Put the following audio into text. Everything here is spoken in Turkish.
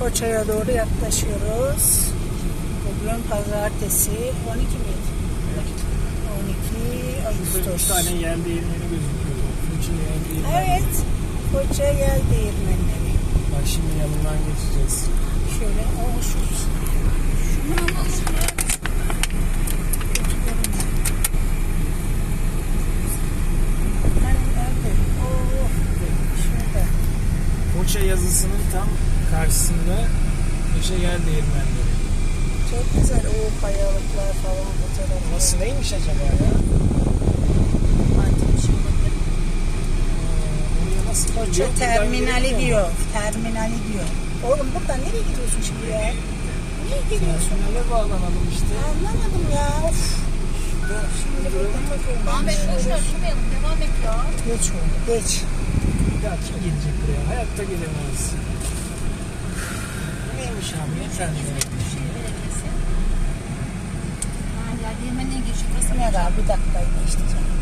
Foça'ya doğru yaklaşıyoruz. Bugün pazartesi 12 miydi? 12 Şurada bir Ağustos. tane yer değirmeni gözüküyor. Değirmeni. Evet. Foça yel değirmenleri. Bak şimdi yanından geçeceğiz. Şöyle o şu. Şunu alalım. Foça yazısının tam karşısında Foça yer değirmenleri. Çok güzel o kayalıklar falan bu tarafta. Burası neymiş acaba ya? Antik şey olabilir. Ee, nasıl Koça gidiyor? Buradan terminali diyor. Terminali diyor. Oğlum buradan nereye gidiyorsun şimdi ya? Niye gidiyorsun? Terminale bağlanalım işte. Anlamadım ya. Of. Şimdi buradan bakıyorum. Ahmet durmayalım devam et ya. Geç oğlum geç. Bir daha kim gelecek buraya? Hayatta gelemeyiz. Belediyesi. Ha ya değirmenine geçiyor. Burası Ne daha bir geçti canım.